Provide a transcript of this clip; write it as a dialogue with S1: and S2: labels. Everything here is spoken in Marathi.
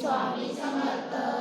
S1: स्वामी समर्थ.